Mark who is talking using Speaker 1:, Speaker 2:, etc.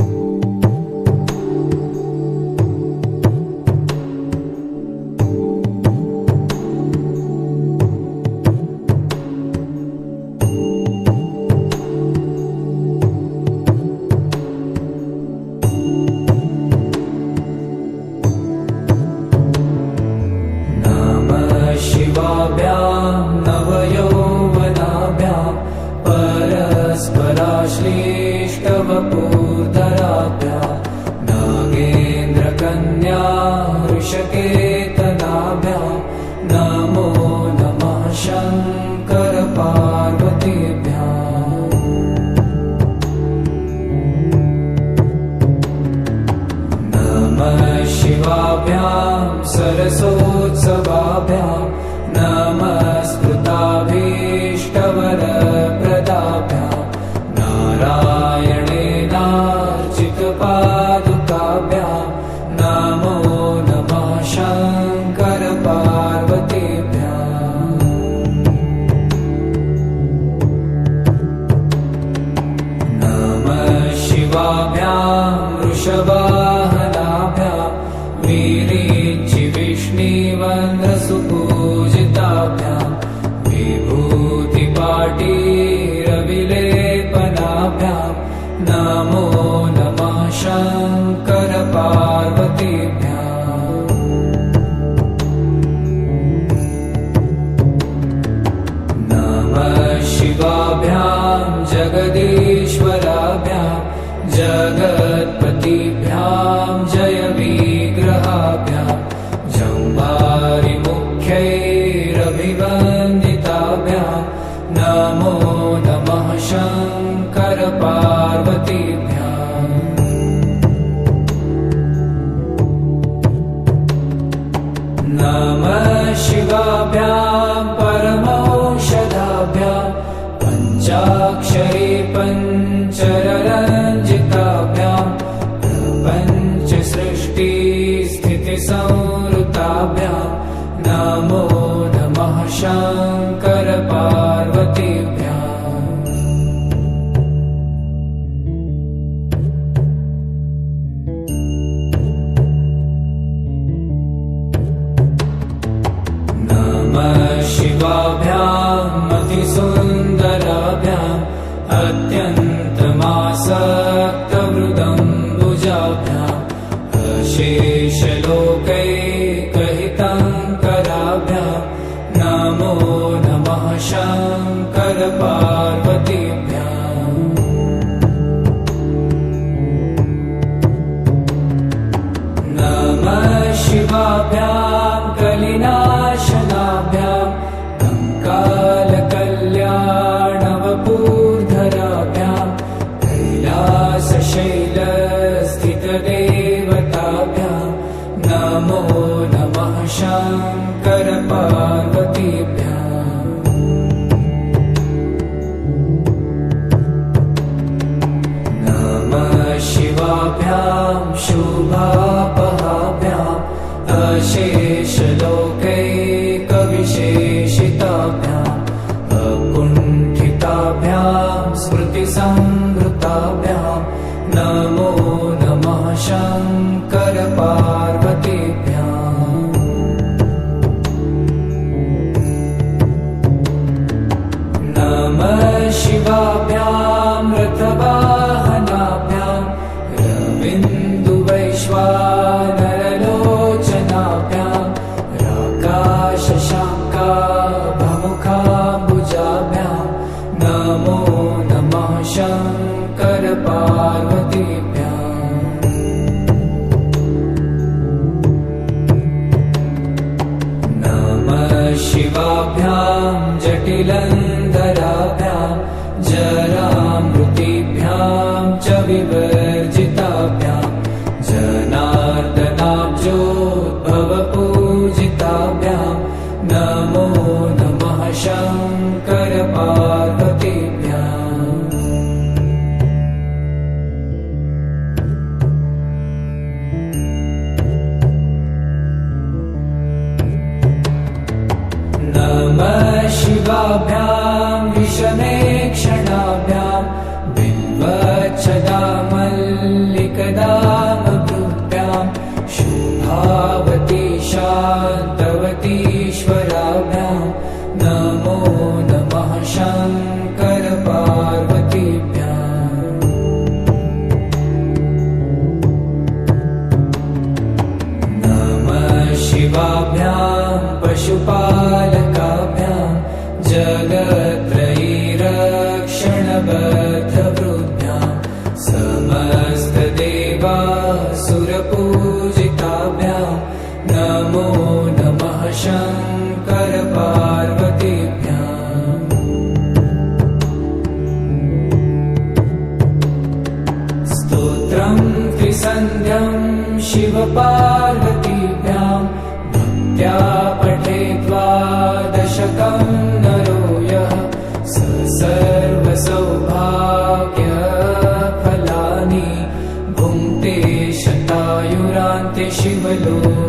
Speaker 1: नमः ऋषकेतनाभ्यां नमो नमः शङ्करपार्वतीभ्याम् नमः शिवाभ्यां सरसोत्सवाभ्यां దివంద్ర సుపు नमो नमः शङ्करपार्वतीभ्याम् नमः शिवाभ्यां परमौषधाभ्यां पञ्चाक्षरी पञ्चररञ्जिताभ्यां प्रपञ्चसृष्टिस्थितिसंवृताभ्यां नमो नमः अतिसुन्दराभ्याम् अत्यन्तमासक्तवृदम्बुजाभ्याम् अशेषलोकैकहितङ्कराभ्याम् नमो नमः शङ्करपार्वतीभ्याम् शङ्करपार्वतीभ्याम् नमः शिवाभ्यां जटिलन्धराभ्यां जरामृतिभ्यां च विवर्जिताभ्यां जनार्दनाब्जोद्भवपूजिताभ्यां। नमो नमः शिवाभ्यां विषमे नमो नमः शम् करपार्वती स्तोत्रम् द्विसन्ध्यम् शिवपार्वतीन्याम् भक्त्या पठे द्वादशकम् नरो यः संसर्वसौभाग्या फलानि भुङ्क्ते शतायुरान्ते शिवलो